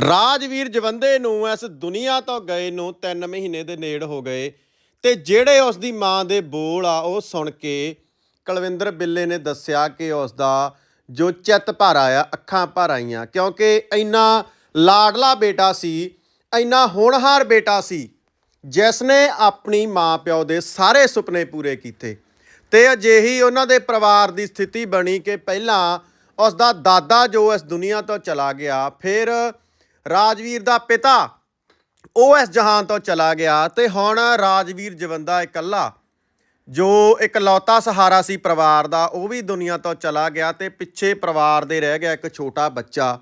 ਰਾਜਵੀਰ ਜਵੰਦੇ ਨੂੰ ਇਸ ਦੁਨੀਆ ਤੋਂ ਗਏ ਨੂੰ 3 ਮਹੀਨੇ ਦੇ ਨੇੜ ਹੋ ਗਏ ਤੇ ਜਿਹੜੇ ਉਸ ਦੀ ਮਾਂ ਦੇ ਬੋਲ ਆ ਉਹ ਸੁਣ ਕੇ ਕੁਲਵਿੰਦਰ ਬਿੱਲੇ ਨੇ ਦੱਸਿਆ ਕਿ ਉਸ ਦਾ ਜੋ ਚਿੱਤ ਭਰ ਆਇਆ, ਅੱਖਾਂ ਭਰ ਆਈਆਂ, ਕਿਉਂਕਿ ਇੰਨਾ ਲਾਡਲਾ ਬੇਟਾ ਸੀ, ਇੰਨਾ ਹੋਣਹਾਰ ਬੇਟਾ ਸੀ ਜਿਸ ਨੇ ਆਪਣੀ ਮਾਂ ਪਿਓ ਦੇ ਸਾਰੇ ਸੁਪਨੇ ਪੂਰੇ ਕੀਤੇ। ਤੇ ਅਜਿਹੀ ਉਹਨਾਂ ਦੇ ਪਰਿਵਾਰ ਦੀ ਸਥਿਤੀ ਬਣੀ ਕਿ ਪਹਿਲਾਂ ਉਸ ਦਾ ਦਾਦਾ ਜੋ ਇਸ ਦੁਨੀਆ ਤੋਂ ਚਲਾ ਗਿਆ, ਫਿਰ ਰਾਜਵੀਰ ਦਾ ਪਿਤਾ। ਉਹ ਇਸ ਜਹਾਨ ਤੋਂ ਚਲਾ ਗਿਆ ਤੇ ਹੁਣ ਰਾਜਵੀਰ ਜਵੰਦਾ ਇਕੱਲਾ। ਜੋ ਇਕਲੌਤਾ ਸਹਾਰਾ ਸੀ ਪਰਿਵਾਰ ਦਾ, ਉਹ ਵੀ ਦੁਨੀਆ ਤੋਂ ਚਲਾ ਗਿਆ ਤੇ ਪਿੱਛੇ ਪਰਿਵਾਰ ਦੇ ਰਹਿ ਗਿਆ ਇੱਕ ਛੋਟਾ ਬੱਚਾ।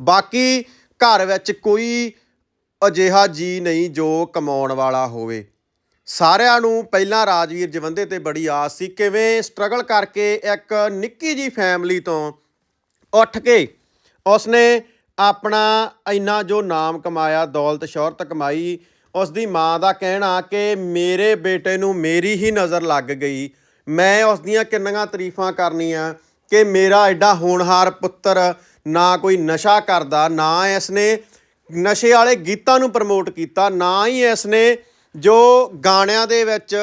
ਬਾਕੀ ਘਰ ਵਿੱਚ ਕੋਈ ਅਜਿਹਾ ਜੀ ਨਹੀਂ ਜੋ ਕਮਾਉਣ ਵਾਲਾ ਹੋਵੇ। ਸਾਰਿਆਂ ਨੂੰ ਪਹਿਲਾਂ ਰਾਜਵੀਰ ਜਵੰਦੇ ਤੇ ਬੜੀ ਆਸ ਸੀ, ਕਿਵੇਂ ਸਟਰਗਲ ਕਰਕੇ ਇੱਕ ਨਿੱਕੀ ਜੀ ਫੈਮਿਲੀ ਤੋਂ ਉੱਠ ਕੇ ਉਸਨੇ ਆਪਣਾ ਇੰਨਾ ਜੋ ਨਾਮ ਕਮਾਇਆ, ਦੌਲਤ ਸ਼ੌਹਰਤ ਕਮਾਈ ਉਸ ਦੀ ਮਾਂ ਦਾ ਕਹਿਣਾ ਕਿ ਮੇਰੇ ਬੇਟੇ ਨੂੰ ਮੇਰੀ ਹੀ ਨਜ਼ਰ ਲੱਗ ਗਈ। ਮੈਂ ਉਸ ਦੀਆਂ ਕਿੰਨੀਆਂ ਤਾਰੀਫਾਂ ਕਰਨੀਆਂ ਕਿ ਮੇਰਾ ਐਡਾ ਹੋਣਹਾਰ ਪੁੱਤਰ ਨਾ ਕੋਈ ਨਸ਼ਾ ਕਰਦਾ, ਨਾ ਇਸਨੇ ਨਸ਼ੇ ਵਾਲੇ ਗੀਤਾਂ ਨੂੰ ਪ੍ਰਮੋਟ ਕੀਤਾ, ਨਾ ਹੀ ਇਸਨੇ ਜੋ ਗਾਣਿਆਂ ਦੇ ਵਿੱਚ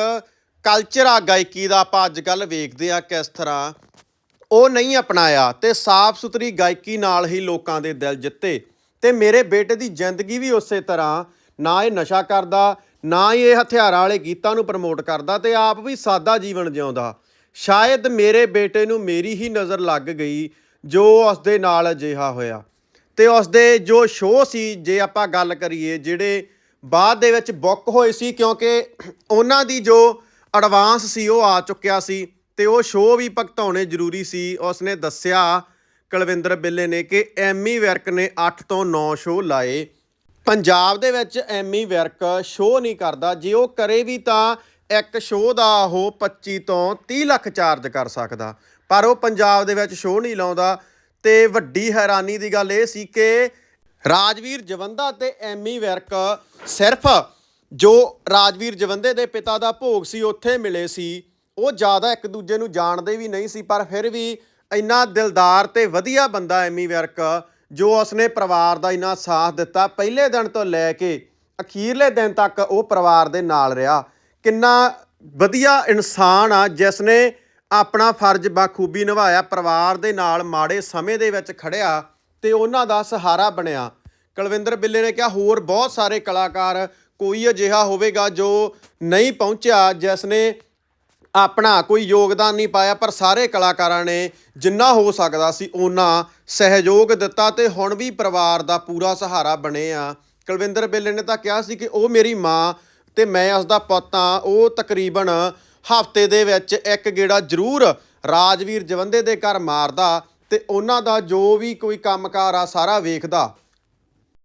ਕਲਚਰ ਆ, ਗਾਇਕੀ ਦਾ ਆਪਾਂ ਅੱਜ ਕੱਲ ਵੇਖਦੇ ਆ ਕਿਸ ਤਰ੍ਹਾਂ ਉਹ ਨਹੀਂ ਅਪਣਾਇਆ ਤੇ ਸਾਫ਼ ਸੁਥਰੀ ਗਾਇਕੀ ਨਾਲ ਹੀ ਲੋਕਾਂ ਦੇ ਦਿਲ ਜਿੱਤੇ। ਤੇ ਮੇਰੇ ਬੇਟੇ ਦੀ ਜ਼ਿੰਦਗੀ ਵੀ ਉਸੇ ਤਰ੍ਹਾਂ, ਨਾ ਇਹ ਨਸ਼ਾ ਕਰਦਾ, ਨਾ ਹੀ ਇਹ ਹਥਿਆਰਾਂ ਵਾਲੇ ਗੀਤਾਂ ਨੂੰ ਪ੍ਰਮੋਟ ਕਰਦਾ ਤੇ ਆਪ ਵੀ ਸਾਦਾ ਜੀਵਨ ਜਿਉਂਦਾ। ਸ਼ਾਇਦ ਮੇਰੇ ਬੇਟੇ ਨੂੰ ਮੇਰੀ ਹੀ ਨਜ਼ਰ ਲੱਗ ਗਈ, ਜੋ ਉਸ ਦੇ ਨਾਲ ਅਜਿਹਾ ਹੋਇਆ। ਤੇ ਉਸ ਦੇ ਜੋ ਸ਼ੋਅ ਸੀ, ਜੇ ਆਪਾਂ ਗੱਲ ਕਰੀਏ, ਜਿਹੜੇ ਬਾਅਦ ਦੇ ਵਿੱਚ ਬੁੱਕ ਹੋਏ ਸੀ, ਕਿਉਂਕਿ ਉਹਨਾਂ ਦੀ ਜੋ ਐਡਵਾਂਸ ਸੀ, ਉਹ ਆ ਚੁੱਕਿਆ ਸੀ। ਤੇ ਉਹ ਸ਼ੋਅ ਵੀ ਭਗਤਾਉਣੇ ਜ਼ਰੂਰੀ ਸੀ। ਉਸਨੇ ਦੱਸਿਆ ਕੁਲਵਿੰਦਰ ਬਿੱਲੇ ਨੇ ਕਿ ਐਮੀ ਵਿਰਕ ਨੇ 8 ਤੋਂ 9 ਸ਼ੋਅ ਲਾਏ। ਪੰਜਾਬ ਦੇ ਵਿੱਚ ਐਮੀ ਵਿਰਕ ਸ਼ੋਅ ਨਹੀਂ ਕਰਦਾ। ਜੇ ਉਹ ਕਰੇ ਵੀ ਤਾਂ ਇੱਕ ਸ਼ੋਅ ਦਾ ਉਹ 25 ਤੋਂ 30 ਲੱਖ ਚਾਰਜ ਕਰ ਸਕਦਾ। ਪਰ ਉਹ ਪੰਜਾਬ ਦੇ ਵਿੱਚ ਸ਼ੋਅ ਨਹੀਂ ਲਾਉਂਦਾ। ਤੇ ਵੱਡੀ ਹੈਰਾਨੀ ਦੀ ਗੱਲ ਇਹ ਸੀ ਕਿ ਰਾਜਵੀਰ ਜਵੰਦਾ ਤੇ ਐਮੀ ਵਿਰਕ ਸਿਰਫ ਜੋ ਰਾਜਵੀਰ ਜਵੰਦੇ ਦੇ ਪਿਤਾ ਦਾ ਭੋਗ ਸੀ, ਉੱਥੇ ਮਿਲੇ ਸੀ। ਉਹ ਜ਼ਿਆਦਾ ਇੱਕ ਦੂਜੇ ਨੂੰ ਜਾਣਦੇ ਵੀ ਨਹੀਂ ਸੀ, ਪਰ ਫਿਰ ਵੀ ਇੰਨਾ ਦਿਲਦਾਰ ਤੇ ਵਧੀਆ ਬੰਦਾ ਐਮੀ ਵਿਰਕ ਜੋ ਉਸਨੇ ਪਰਿਵਾਰ ਦਾ ਇੰਨਾ ਸਾਥ ਦਿੱਤਾ, ਪਹਿਲੇ ਦਿਨ ਤੋਂ ਲੈ ਕੇ ਅਖੀਰਲੇ ਦਿਨ ਤੱਕ ਉਹ ਪਰਿਵਾਰ ਦੇ ਨਾਲ ਰਿਹਾ। ਕਿੰਨਾ ਵਧੀਆ ਇਨਸਾਨ ਆ ਜਿਸ ਨੇ ਆਪਣਾ ਫਰਜ਼ ਬਾਖੂਬੀ ਨਿਭਾਇਆ, ਪਰਿਵਾਰ ਦੇ ਨਾਲ ਮਾੜੇ ਸਮੇਂ ਦੇ ਵਿੱਚ ਖੜਿਆ ਤੇ ਉਹਨਾਂ ਦਾ ਸਹਾਰਾ ਬਣਿਆ। ਕੁਲਵਿੰਦਰ ਬਿੱਲੇ ਨੇ ਕਿਹਾ, ਹੋਰ ਬਹੁਤ ਸਾਰੇ ਕਲਾਕਾਰ ਕੋਈ ਅਜਿਹਾ ਹੋਵੇਗਾ ਜੋ ਨਹੀਂ ਪਹੁੰਚਿਆ ਜਿਸ ਨੇ ਆਪਣਾ ਕੋਈ ਯੋਗਦਾਨ ਨਹੀਂ ਪਾਇਆ, ਪਰ ਸਾਰੇ ਕਲਾਕਾਰਾਂ ਨੇ ਜਿੰਨਾ ਹੋ ਸਕਦਾ ਸੀ ਉਹਨਾਂ ਸਹਿਯੋਗ ਦਿੱਤਾ ਤੇ ਹੁਣ ਵੀ ਪਰਿਵਾਰ ਦਾ ਪੂਰਾ ਸਹਾਰਾ ਬਣੇ ਆ। ਕੁਲਵਿੰਦਰ ਬਿੱਲੇ ਨੇ ਤਾਂ ਕਿਹਾ ਸੀ ਕਿ ਉਹ ਮੇਰੀ ਮਾਂ ਤੇ ਮੈਂ ਉਸ ਦਾ ਪੁੱਤ ਹਾਂ। ਉਹ ਤਕਰੀਬਨ ਹਫ਼ਤੇ ਦੇ ਵਿੱਚ ਇੱਕ ਗੇੜਾ ਜ਼ਰੂਰ ਰਾਜਵੀਰ ਜਵੰਦੇ ਦੇ ਘਰ ਮਾਰਦਾ ਤੇ ਉਹਨਾਂ ਦਾ ਜੋ ਵੀ ਕੋਈ ਕੰਮਕਾਰ ਆ ਸਾਰਾ ਵੇਖਦਾ।